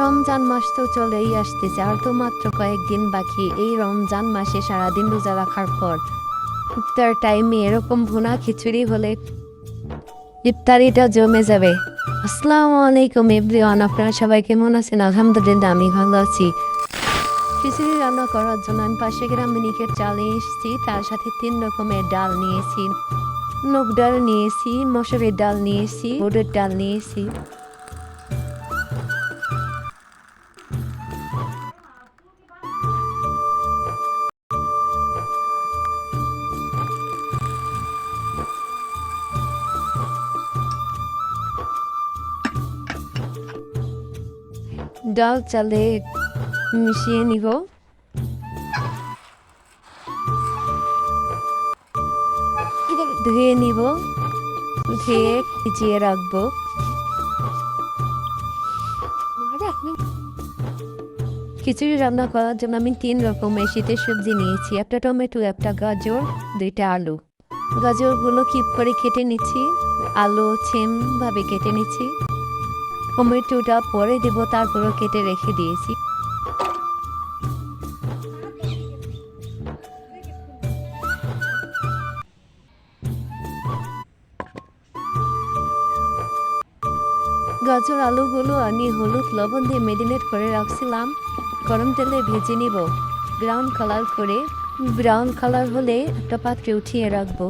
রমজান মাস তো চলেই আসতেছে, আর তো মাত্র কয়েকদিন বাকি। এই রমজান মাসে সারাদিন রোজা রাখার পর ইফতার টাইমে এরকম ভুনা খিচুড়ি হলে ইফতারিটা জমে যাবে। আসসালামু আলাইকুম এভরিওয়ান, আপনারা সবাই কেমন আছেন? আলহামদুলিল্লাহ, আমি ভালো আছি। খিচুড়ি রান্না করার জন্য আমি পাশে গ্রাম মিনিকের চাল এসেছি, তার সাথে তিন রকমের ডাল নিয়েছি। মুগ ডাল নিয়েছি, মসুরের ডাল নিয়েছি বুটের ডাল নিয়েছি। ডাল চালে মিশিয়ে নিব। ধুয়ে নিব, ধুয়ে ভিজিয়ে রাখব। খিচুড়ি রান্না করার জন্য আমি তিন রকমের শীতের সবজি নিয়েছি। একটা টমেটো, একটা গাজর, দুইটা আলু। গাজরগুলো কিপ করে কেটে নিচ্ছি। আলু সেমভাবে কেটে নিচ্ছি। টমেটোটা পরে দেব, তারপরও কেটে রেখে দিয়েছি। গাজর, আলুগুলো আমি হলুদ লবণ দিয়ে মেরিনেট করে রাখছিলাম। গরম তেলে ভেজে নিব। ব্রাউন কালার করে, ব্রাউন কালার হলে একটা পাত্রে উঠিয়ে রাখব।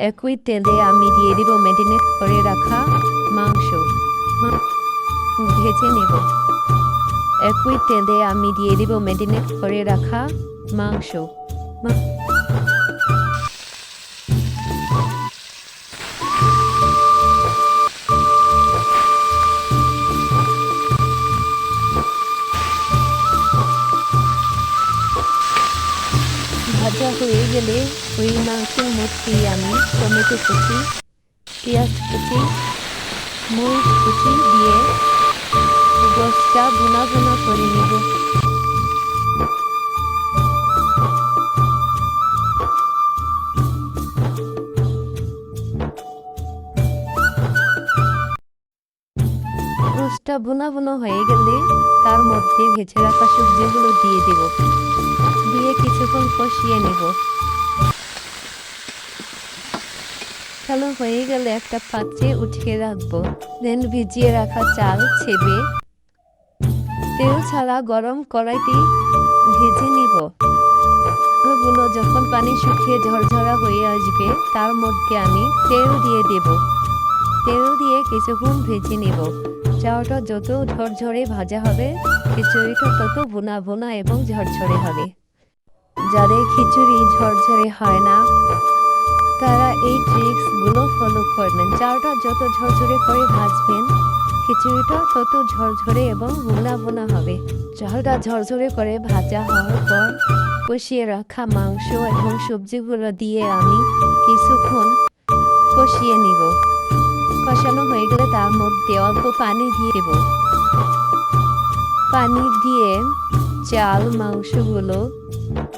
একই তেলে আমি দিয়ে দিব মেডিনেট করে রাখা মাংস ভেজে নেব একই তেলে আমি দিয়ে দিব মেডিনেট করে রাখা মাংস ভাজা হয়ে গেলে ওই মাংসের মধ্যে আমি টমেটো কুচি, পেঁয়াজ কুচি, মরিচ কুচি দিয়ে গোসটা বোনা বোনা করে নেব। গোসটা বোনা বোনা হয়ে গেলে তার মধ্যে ভেজে রাখা সবজিগুলো দিয়ে দেব। দিয়ে কিছুক্ষণ কষিয়ে নেব। ভালো হয়ে গেলে একটা পাত্রে উঠিয়ে রাখব। দেন ভিজিয়ে রাখা চাল ছেবে তেল ছাড়া গরম কড়াইতে ভেজে নিব। ওগুলো যখন পানি শুকিয়ে ঝরঝরা হয়ে আসবে, তার মধ্যে আমি তেল দিয়ে দেব। তেল দিয়ে কিছুক্ষণ ভেজে নেব। চাউটা যত ঝরঝরে ভাজা হবে, খিচুড়িটা তত বোনা বোনা এবং ঝরঝরে হবে। যাদের খিচুড়ি ঝরঝরে হয় না, তারা এই ট্রিক্সগুলো ফলো করবেন। চাউটা যত ঝরঝরে করে ভাজবেন, খিচুড়িটা তত ঝরঝরে এবং বোনা বোনা হবে। চালটা ঝরঝরে করে ভাজা হওয়ার পর কষিয়ে রাখা মাংস এবং সবজিগুলো দিয়ে আমি কিছুক্ষণ কষিয়ে নিব। কষানো হয়ে গেলে তার মধ্যে অল্প পানি দিয়ে দেব। পানি দিয়ে চাল, মাংসগুলো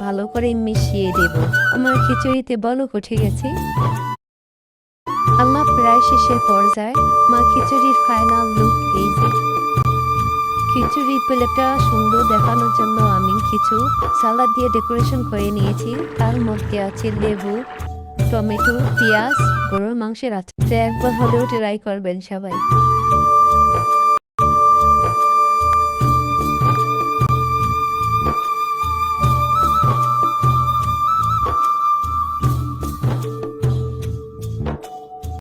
ভালো করে মিশিয়ে দেব। আমার খিচুড়িতে বলক উঠে গেছে। আল্লাহ প্রায় শেষের পর্যায়ে মা খিচুড়ির ফাইনাল লুক এই যে খিচুড়ি প্লেটটা সুন্দর দেখানোর জন্য আমি কিছু সালাদ দিয়ে ডেকোরেশন করে নিয়েছি। তার মধ্যে আছে লেবু, টমেটো, পেঁয়াজ, গরুর মাংসের তো একবার হলেও ট্রাই করবেন সবাই।